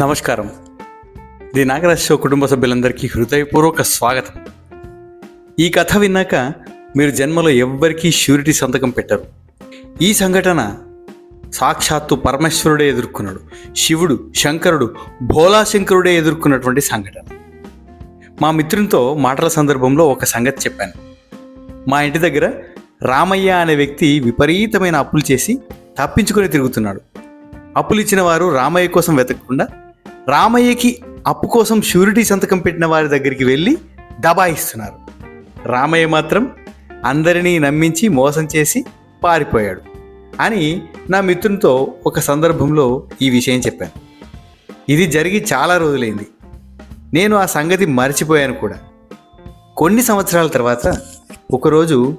నమస్కారం. The Nagaraj show కుటుంబ సభ్యులందరికీ హృదయపూర్వక స్వాగతం. ఈ కథ విన్నాక మీరు జన్మలో ఎవ్వరికీ షూరిటీ సంతకం పెట్టరు. ఈ సంఘటన సాక్షాత్తు పరమేశ్వరుడే ఎదుర్కొన్నాడు. శివుడు శంకరుడు భోలాశంకరుడే ఎదుర్కొన్నటువంటి సంఘటన. మా మిత్రునితో మాటల సందర్భంలో ఒక సంగతి చెప్పాను. మా ఇంటి దగ్గర రామయ్య అనే వ్యక్తి విపరీతమైన అప్పులు చేసి తప్పించుకొని తిరుగుతున్నాడు. అప్పులు ఇచ్చిన వారు రామయ్య కోసం వెతకకుండా రామయ్యకి అప్పు కోసం షూరిటీ సంతకం పెట్టిన వారి దగ్గరికి వెళ్ళి దబాయిస్తున్నారు. రామయ్య మాత్రం అందరినీ నమ్మించి మోసం చేసి పారిపోయాడు అని నా మిత్రునితో ఒక సందర్భంలో ఈ విషయం చెప్పాను. ఇది జరిగి చాలా రోజులైంది. నేను ఆ సంగతి మర్చిపోయాను కూడా. కొన్ని సంవత్సరాల తర్వాత ఒకరోజు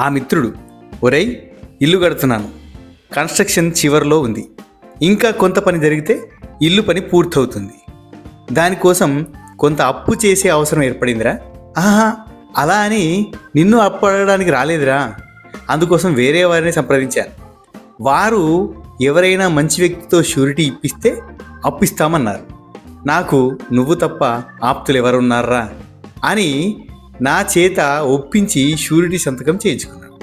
ఆ మిత్రుడు ఒరేయ్ ఇల్లు కడుతున్నాను. కన్స్ట్రక్షన్ చివరిలో ఉంది. ఇంకా కొంత పని జరిగితే ఇల్లు పని పూర్తవుతుంది. దానికోసం కొంత అప్పు చేసే అవసరం ఏర్పడిందిరా. ఆహా అలా అని నిన్ను అప్పు అడగడానికి రాలేదురా. అందుకోసం వేరే వారిని సంప్రదించాను. వారు ఎవరైనా మంచి వ్యక్తితో షూరిటీ ఇప్పిస్తే అప్పిస్తామన్నారు. నాకు నువ్వు తప్ప ఆప్తులు ఎవరున్నారా అని నా చేత ఒప్పించి షూరిటీ సంతకం చేయించుకున్నాడు.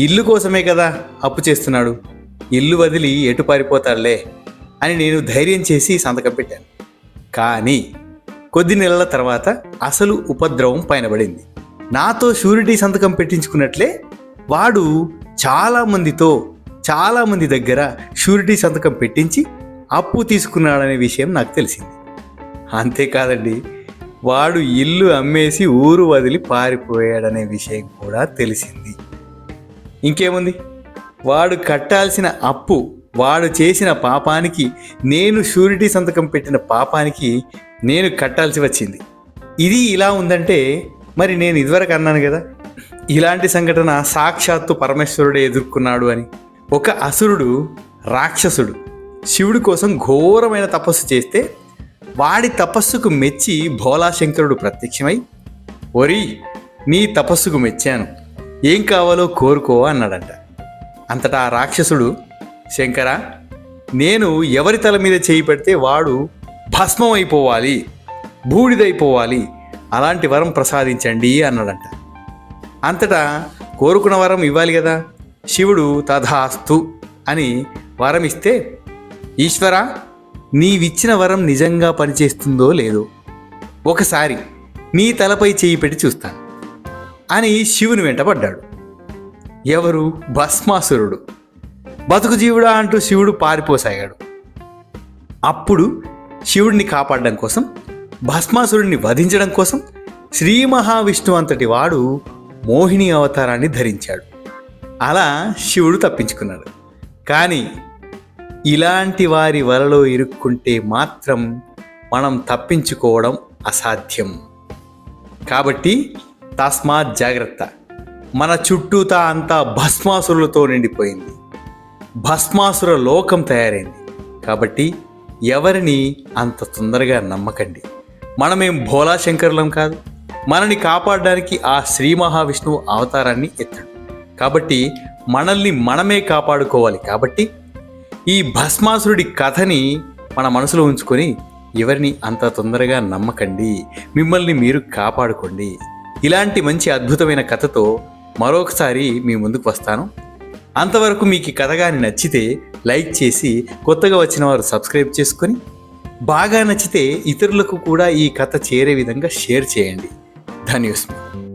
ఇల్లు కోసమే కదా అప్పు చేస్తున్నాడు. ఇల్లు వదిలి ఎటు పారిపోతాడులే అని నేను ధైర్యం చేసి సంతకం పెట్టాను. కానీ కొద్ది నెలల తర్వాత అసలు ఉపద్రవం పైనబడింది. నాతో షూరిటీ సంతకం పెట్టించుకున్నట్లే వాడు చాలామందితో చాలామంది దగ్గర షూరిటీ సంతకం పెట్టించి అప్పు తీసుకున్నాడనే విషయం నాకు తెలిసింది. అంతేకాదండి వాడు ఇల్లు అమ్మేసి ఊరు వదిలి పారిపోయాడనే విషయం కూడా తెలిసింది. ఇంకేముంది? వాడు కట్టాల్సిన అప్పు వాడు చేసిన పాపానికి నేను షూరిటీ సంతకం పెట్టిన పాపానికి నేను కట్టాల్సి వచ్చింది. ఇది ఇలా ఉందంటే మరి నేను ఇదివరకు అన్నాను కదా ఇలాంటి సంఘటన సాక్షాత్తు పరమేశ్వరుడే ఎదుర్కొన్నాడు అని. ఒక అసురుడు రాక్షసుడు శివుడి కోసం ఘోరమైన తపస్సు చేస్తే వాడి తపస్సుకు మెచ్చి భోలాశంకరుడు ప్రత్యక్షమై ఒరి నీ తపస్సుకు మెచ్చాను. ఏం కావాలో కోరుకో అన్నాడంట. అంతటా ఆ రాక్షసుడు శంకర నేను ఎవరి తల మీద చేయి పెడితే వాడు భస్మం అయిపోవాలి బూడిదైపోవాలి అలాంటి వరం ప్రసాదించండి అన్నాడంట. అంతటా కోరుకున్న వరం ఇవ్వాలి కదా శివుడు తథాస్తు అని వరం ఇస్తే ఈశ్వర నీవిచ్చిన వరం నిజంగా పనిచేస్తుందో లేదో ఒకసారి నీ తలపై చేయి పెట్టి చూస్తాను అని శివుని వెంటపడ్డాడు ఎవరు? భస్మాసురుడు. బతుకు జీవుడా అంటూ శివుడు పారిపోసాగాడు. అప్పుడు శివుడిని కాపాడడం కోసం భస్మాసురుడిని వధించడం కోసం శ్రీ మహావిష్ణు అంతటి వాడు మోహిని అవతారాన్ని ధరించాడు. అలా శివుడు తప్పించుకున్నాడు. కానీ ఇలాంటి వారి వలలో ఇరుక్కుంటే మాత్రం మనం తప్పించుకోవడం అసాధ్యం. కాబట్టి తస్మాత్ జాగ్రత్త. మన చుట్టూతా అంతా భస్మాసురులతో నిండిపోయింది. భస్మాసుర లోకం తయారైంది. కాబట్టి ఎవరిని అంత తొందరగా నమ్మకండి. మనమేం భోలా శంకరులం కాదు. మనని కాపాడడానికి ఆ శ్రీ మహావిష్ణువు అవతారాన్ని ఎత్తాడు. కాబట్టి మనల్ని మనమే కాపాడుకోవాలి కాబట్టి ఈ భస్మాసురుడి కథని మన మనసులో ఉంచుకొని ఎవరిని అంత తొందరగా నమ్మకండి. మిమ్మల్ని మీరు కాపాడుకోండి. ఇలాంటి మంచి అద్భుతమైన కథతో మరొకసారి మీ ముందుకు వస్తాను. అంతవరకు మీకు ఈ కథ కానీ నచ్చితే లైక్ చేసి కొత్తగా వచ్చిన వారు సబ్స్క్రైబ్ చేసుకొని బాగా నచ్చితే ఇతరులకు కూడా ఈ కథ చేరే విధంగా షేర్ చేయండి. ధన్యవాదాలు